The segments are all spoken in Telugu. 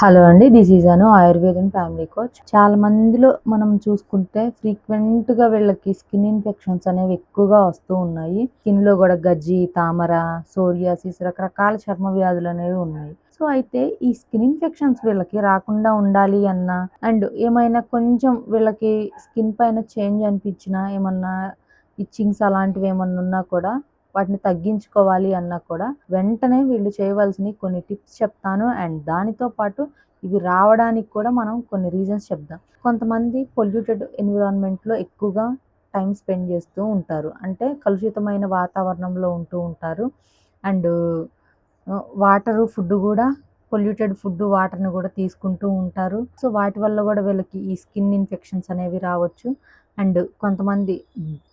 హలో అండి దిస్ ఈజ్ అను ఆయుర్వేదం ఫ్యామిలీ కోచ్. చాలా మందిలో మనం చూసుకుంటే ఫ్రీక్వెంట్గా వీళ్ళకి స్కిన్ ఇన్ఫెక్షన్స్ అనేవి ఎక్కువగా వస్తూ ఉన్నాయి. స్కిన్లో కూడా గజ్జి తామర సోరియాసిస్ రకరకాల చర్మ వ్యాధులు అనేవి ఉన్నాయి. సో అయితే ఈ స్కిన్ ఇన్ఫెక్షన్స్ వీళ్ళకి రాకుండా ఉండాలి అన్న అండ్ ఏమైనా కొంచెం వీళ్ళకి స్కిన్ పైన చేంజ్ అనిపించినా ఏమన్నా ఇచ్చింగ్స్ అలాంటివి ఏమన్నా ఉన్నా కూడా వాటిని తగ్గించుకోవాలి అన్నా కూడా వెంటనే వీళ్ళు చేయవలసిన కొన్ని టిప్స్ చెప్తాను. అండ్ దానితో పాటు ఇవి రావడానికి కూడా మనం కొన్ని రీజన్స్ చెప్దాం. కొంతమంది పొల్యూటెడ్ ఎన్విరాన్మెంట్లో ఎక్కువగా టైం స్పెండ్ చేస్తూ ఉంటారు. అంటే కలుషితమైన వాతావరణంలో ఉంటూ ఉంటారు. అండ్ వాటరు ఫుడ్ కూడా పొల్యూటెడ్ ఫుడ్ వాటర్ని కూడా తీసుకుంటూ ఉంటారు. సో వాటి వల్ల కూడా వీళ్ళకి ఈ స్కిన్ ఇన్ఫెక్షన్స్ అనేవి రావచ్చు. అండ్ కొంతమంది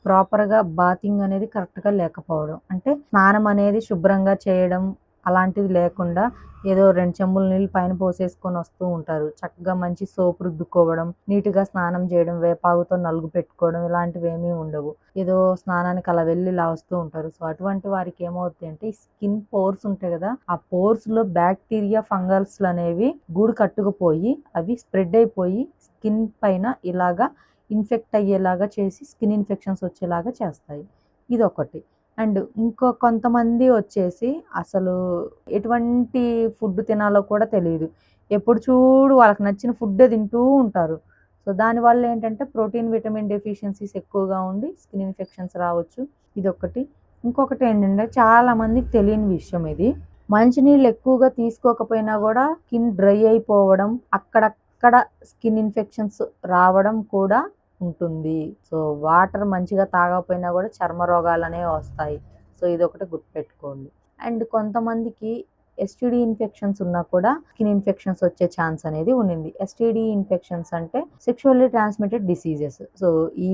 ప్రాపర్గా బాతింగ్ అనేది కరెక్ట్గా లేకపోవడం. అంటే స్నానం అనేది శుభ్రంగా చేయడం అలాంటిది లేకుండా ఏదో రెండు చెంబుల నీళ్ళు పైన పోసేసుకొని వస్తూ ఉంటారు. చక్కగా మంచి సోప్ రుద్దుకోవడం నీట్గా స్నానం చేయడం వేపాగుతో నలుగు పెట్టుకోవడం ఇలాంటివి ఏమీ ఉండవు. ఏదో స్నానానికి అలా వెళ్ళి ఇలా వస్తూ ఉంటారు. సో అటువంటి వారికి ఏమవుతుంది అంటే స్కిన్ పోర్స్ ఉంటాయి కదా ఆ పోర్స్లో బ్యాక్టీరియా ఫంగల్స్ అనేవి గూడు కట్టుకుపోయి అవి స్ప్రెడ్ అయిపోయి స్కిన్ పైన ఇలాగా ఇన్ఫెక్ట్ అయ్యేలాగా చేసి స్కిన్ ఇన్ఫెక్షన్స్ వచ్చేలాగా చేస్తాయి. ఇది ఒకటి అండ్ ఇంకో కొంతమంది వచ్చేసి అసలు ఎటువంటి ఫుడ్ తినాలో కూడా తెలియదు ఎప్పుడు చూడు వాళ్ళకి నచ్చిన ఫుడ్ తింటూ ఉంటారు. సో దానివల్ల ఏంటంటే ప్రోటీన్ విటమిన్ డెఫిషియన్సీస్ ఎక్కువగా ఉండి స్కిన్ ఇన్ఫెక్షన్స్ రావచ్చు. ఇది ఒకటి ఇంకొకటి ఏంటంటే చాలా మందికి తెలియని విషయం ఇది. మంచినీళ్ళు ఎక్కువగా తీసుకోకపోయినా కూడా స్కిన్ డ్రై అయిపోవడం అక్కడక్కడ స్కిన్ ఇన్ఫెక్షన్స్ రావడం కూడా ఉంటుంది. సో వాటర్ మంచిగా తాగకపోయినా కూడా చర్మ రోగాలు అనేవి వస్తాయి. సో ఇది ఒకటి గుర్తుపెట్టుకోండి. అండ్ కొంతమందికి ఎస్టీడీ ఇన్ఫెక్షన్స్ ఉన్నా కూడా స్కిన్ ఇన్ఫెక్షన్స్ వచ్చే ఛాన్స్ అనేది ఉండింది. ఎస్టీడీ ఇన్ఫెక్షన్స్ అంటే సెక్షువల్లీ ట్రాన్స్మిటెడ్ డిసీజెస్ సో ఈ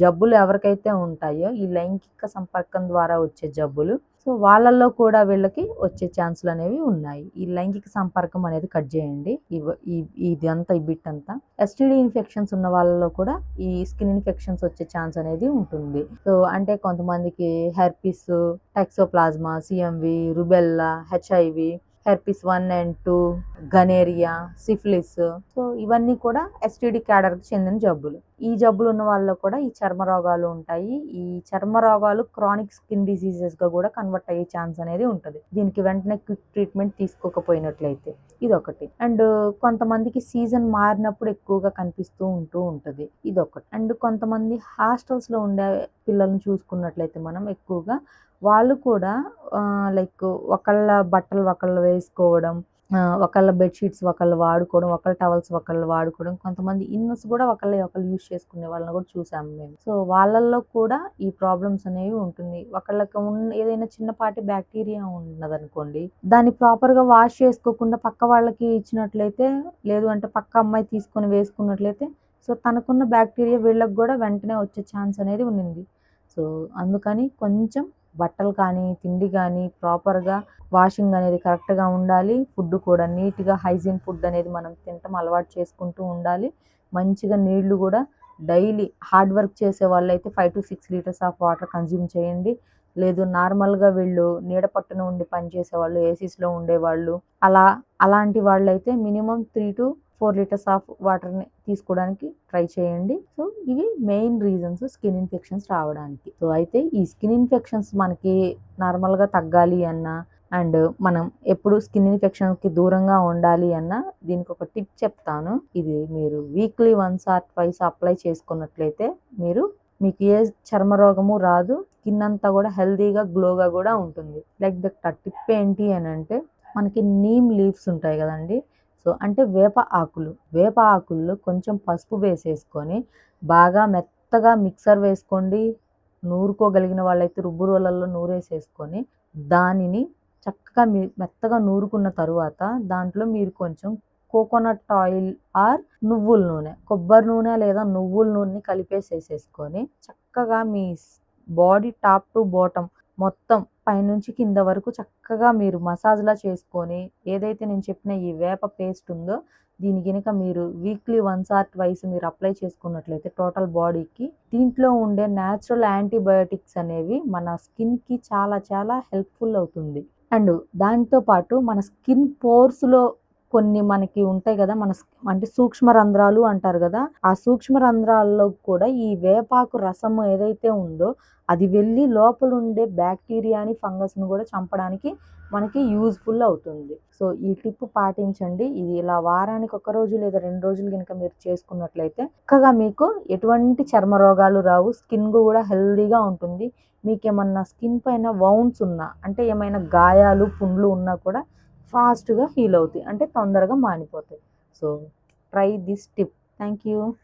జబ్బులు ఎవరికైతే ఉంటాయో ఈ లైంగిక సంపర్కం ద్వారా వచ్చే జబ్బులు సో వాళ్ళల్లో కూడా వీళ్ళకి వచ్చే ఛాన్సులు అనేవి ఉన్నాయి. ఈ లైంగిక సంపర్కం అనేది కట్ చేయండి. ఇదంతా ఈ బిట్ అంతా. ఎస్టీడీ ఇన్ఫెక్షన్స్ ఉన్న వాళ్ళలో కూడా ఈ స్కిన్ ఇన్ఫెక్షన్స్ వచ్చే ఛాన్స్ అనేది ఉంటుంది. సో అంటే కొంతమందికి herpes toxoplasma CMV rubella HIV herpes one and two gonorrhoea syphilis so ఇవన్నీ కూడా ఎస్టీడీ క్యాడర్కి చెందిన జబ్బులు. ఈ జబ్బులు ఉన్న వాళ్ళలో కూడా ఈ చర్మ రోగాలు ఉంటాయి. ఈ చర్మ రోగాలు క్రానిక్ స్కిన్ డిసీజెస్గా కూడా కన్వర్ట్ అయ్యే ఛాన్స్ అనేది ఉంటుంది. దీనికి వెంటనే క్విక్ ట్రీట్మెంట్ తీసుకోకపోయినట్లయితే ఇదొకటి. అండ్ కొంతమందికి సీజన్ మారినప్పుడు ఎక్కువగా కనిపిస్తూ ఉంటూ ఉంటుంది. ఇదొకటి. అండ్ కొంతమంది హాస్టల్స్లో ఉండే పిల్లల్ని చూసుకున్నట్లయితే మనం ఎక్కువగా వాళ్ళు కూడా లైక్ ఒకళ్ళ బట్టలు ఒకళ్ళు వేసుకోవడం ఒకళ్ళ బెడ్షీట్స్ ఒకళ్ళు వాడుకోవడం ఒకళ్ళ టవల్స్ ఒకళ్ళు వాడుకోవడం కొంతమంది ఇన్నర్స్ కూడా ఒకళ్ళ ఒకళ్ళు యూజ్ చేసుకునే వాళ్ళని కూడా చూసాము మేము. సో వాళ్ళల్లో కూడా ఈ ప్రాబ్లమ్స్ అనేవి ఉంటుంది. ఒకళ్ళకి ఉన్న ఏదైనా చిన్నపాటి బ్యాక్టీరియా ఉన్నదనుకోండి దాన్ని ప్రాపర్గా వాష్ చేసుకోకుండా పక్క వాళ్ళకి ఇచ్చినట్లయితే లేదు అంటే పక్క అమ్మాయి తీసుకొని వేసుకున్నట్లయితే సో తనకున్న బ్యాక్టీరియా వీళ్ళకి కూడా వెంటనే వచ్చే ఛాన్స్ అనేది ఉన్నింది. సో అందుకని కొంచెం బట్టలు కానీ తిండి కానీ ప్రాపర్గా వాషింగ్ అనేది కరెక్ట్గా ఉండాలి. ఫుడ్ కూడా నీట్గా హైజీన్ ఫుడ్ అనేది మనం తినటం అలవాటు చేసుకుంటూ ఉండాలి. మంచిగా నీళ్ళు కూడా డైలీ హార్డ్ వర్క్ చేసే వాళ్ళైతే five to six litres of water consume చేయండి. లేదు నార్మల్గా వీళ్ళు నీడ పట్టున ఉండి పనిచేసే వాళ్ళు ఏసీస్లో ఉండేవాళ్ళు అలా అలాంటి వాళ్ళైతే minimum three to four litres of వాటర్ని తీసుకోవడానికి ట్రై చేయండి. సో ఇవి మెయిన్ రీజన్స్ స్కిన్ ఇన్ఫెక్షన్స్ రావడానికి. సో అయితే ఈ స్కిన్ ఇన్ఫెక్షన్స్ మనకి నార్మల్గా తగ్గాలి అన్నా అండ్ మనం ఎప్పుడు స్కిన్ ఇన్ఫెక్షన్కి దూరంగా ఉండాలి అన్న దీనికి ఒక టిప్ చెప్తాను. ఇది మీరు weekly once or twice apply చేసుకున్నట్లయితే మీరు మీకు ఏ చర్మ రోగము రాదు స్కిన్ అంతా కూడా హెల్తీగా గ్లోగా కూడా ఉంటుంది. లైక్ ద టిప్ ఏంటి అని అంటే మనకి నీమ్ లీవ్స్ ఉంటాయి కదండి. సో అంటే వేప ఆకులు. వేప ఆకుల్లో కొంచెం పసుపు వేసేసుకొని బాగా మెత్తగా మిక్సర్ వేసుకోండి. నూరుకోగలిగిన వాళ్ళైతే రుబ్బు రోలల్లో నూరేసేసుకొని దానిని చక్కగా మీ మెత్తగా నూరుకున్న తరువాత దాంట్లో మీరు కొంచెం కోకోనట్ ఆయిల్ ఆర్ నువ్వుల నూనె కొబ్బరి నూనె లేదా నువ్వుల నూనెని కలిపేసేసేసుకొని చక్కగా మీ బాడీ టాప్ టు బాటమ్ మొత్తం పైనుంచి కింద వరకు చక్కగా మీరు మసాజ్లా చేసుకొని ఏదైతే నేను చెప్పిన ఈ వేప పేస్ట్ ఉందో దీని కనుక మీరు వీక్లీ వన్స్ ఆర్ ట్వైస్ మీరు అప్లై చేసుకున్నట్లయితే టోటల్ బాడీకి దీంట్లో ఉండే న్యాచురల్ యాంటీబయోటిక్స్ అనేవి మన స్కిన్కి చాలా చాలా హెల్ప్ఫుల్ అవుతుంది. అండ్ దాంతో పాటు మన స్కిన్ పోర్స్లో కొన్ని మనకి ఉంటాయి కదా మన అంటే సూక్ష్మ రంధ్రాలు అంటారు కదా ఆ సూక్ష్మ రంధ్రాల్లో కూడా ఈ వేపాకు రసం ఏదైతే ఉందో అది వెళ్ళి లోపల ఉండే బ్యాక్టీరియాని ఫంగస్ని కూడా చంపడానికి మనకి యూజ్ఫుల్ అవుతుంది. సో ఈ టిప్ పాటించండి. ఇది ఇలా వారానికి ఒక రోజు లేదా రెండు రోజులు కనుక మీరు చేసుకున్నట్లయితే చక్కగా మీకు ఎటువంటి చర్మ రోగాలు రావు స్కిన్ కూడా హెల్దీగా ఉంటుంది. మీకు ఏమన్నా స్కిన్ పైన వౌండ్స్ ఉన్నా అంటే ఏమైనా గాయాలు పుండ్లు ఉన్నా కూడా ఫాస్ట్గా హీల్ అవుతాయి. అంటే తొందరగా మానిపోతాయి. So try this tip. Thank you